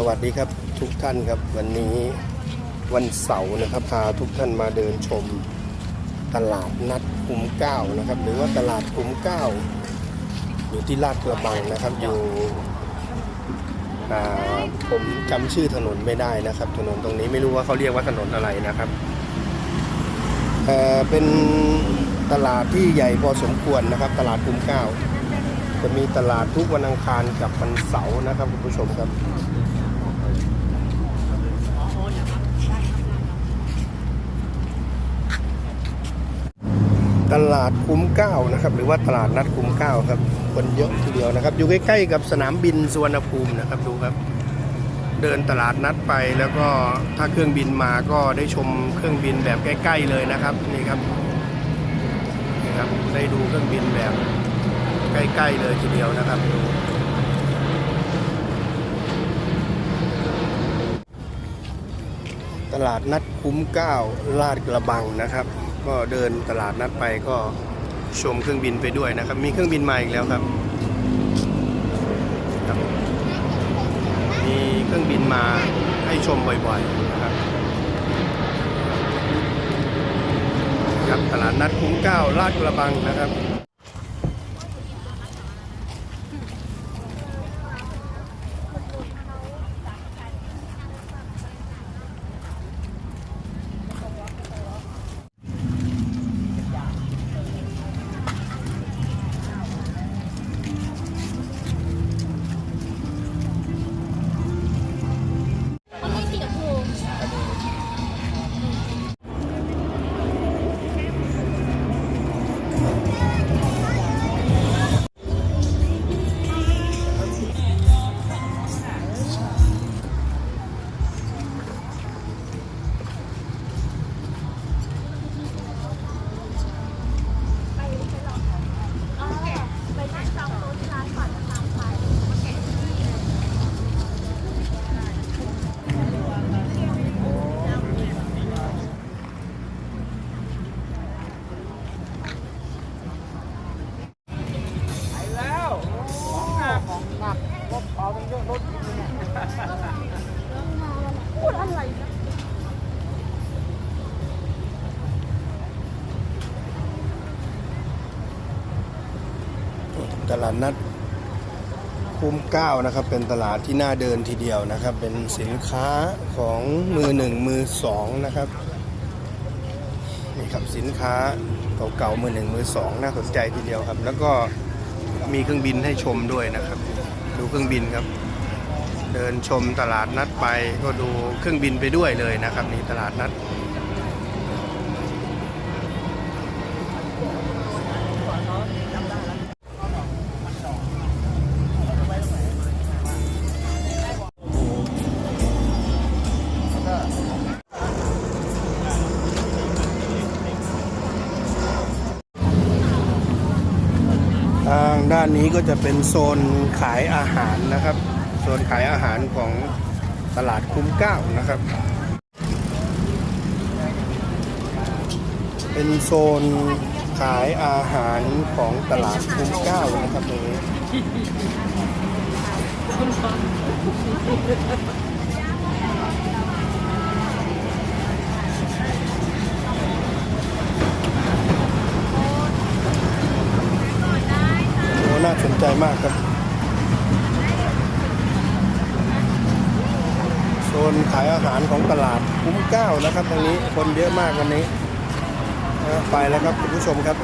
สวัสดีครับทุกท่านครับวันนี้วันเสาร์นะครับพาทุกท่านมาเดินชมตลาดนัดคุ้มเก้านะครับ หรือว่าตลาดคุ้มเก้าอยู่ที่ลาดกระบังนะครับอยู่อ่าผมจำชื่อถนนไม่ได้นะครับ ถนนตรงนี้ไม่รู้ว่าเขาเรียกว่าถนนอะไรนะครับเออเป็นตลาดที่ใหญ่พอสมควรนะครับ ตลาดคุ้มเก้าจะมีตลาดทุกวันอังคารกับวันเสาร์นะครับคุณผู้ชมครับ ตลาดคุ้มเก้านะครับ หรือว่าตลาดนัดคุ้มเก้าครับคนเยอะทีเดียวนะครับ อยู่ใกล้ๆกับสนามบินสุวรรณภูมินะครับดูครับ เดินตลาดนัดไปแล้วก็ถ้าเครื่องบินมาก็ได้ชมเครื่องบินแบบใกล้ ๆเลยนะครับนี่ครับนี่ครับได้ดูเครื่องบินแบบใกล้ๆเลยทีเดียวนะครับดูตลาดนัดคุ้มเก้าลาดกระบังนะครับ ก็เดินตลาดนัดไปก็ชมเครื่องบินไปด้วยนะครับ มีเครื่องบินมาอีกแล้วครับ มีเครื่องบินมาให้ชมบ่อยๆนะครับครับตลาดนัดคุ้มเก้าลาดกระบังนะครับ ตลาดนัดคุ้มเก้านะครับ เป็นตลาดที่น่าเดินทีเดียวนะครับ เป็นสินค้าของมือหนึ่งมือสองนะครับนี่ครับสินค้าเก่าๆมือหนึ่งมือสองน่าสนใจทีเดียวครับ แล้วก็มีเครื่องบินให้ชมด้วยนะครับ ดูเครื่องบินครับ เดินชมตลาดนัดไปก็ดูเครื่องบินไปด้วยเลยนะครับนี่ตลาดนัดางด้านนี้ก็จะเป็นโซนขายอาหารนะครับ โซนขายอาหารของตลาดคุ้มเกล้านะครับ เป็นโซนขายอาหารของตลาดคุ้มเกล้านะครับตรงนี้ โอ้น่า สนใจมากครับ โซนขายอาหารของตลาดคุ้มเก้านะครับตรงนี้คนเยอะมากวันนี้ ไปแล้วครับคุณผู้ชมครับ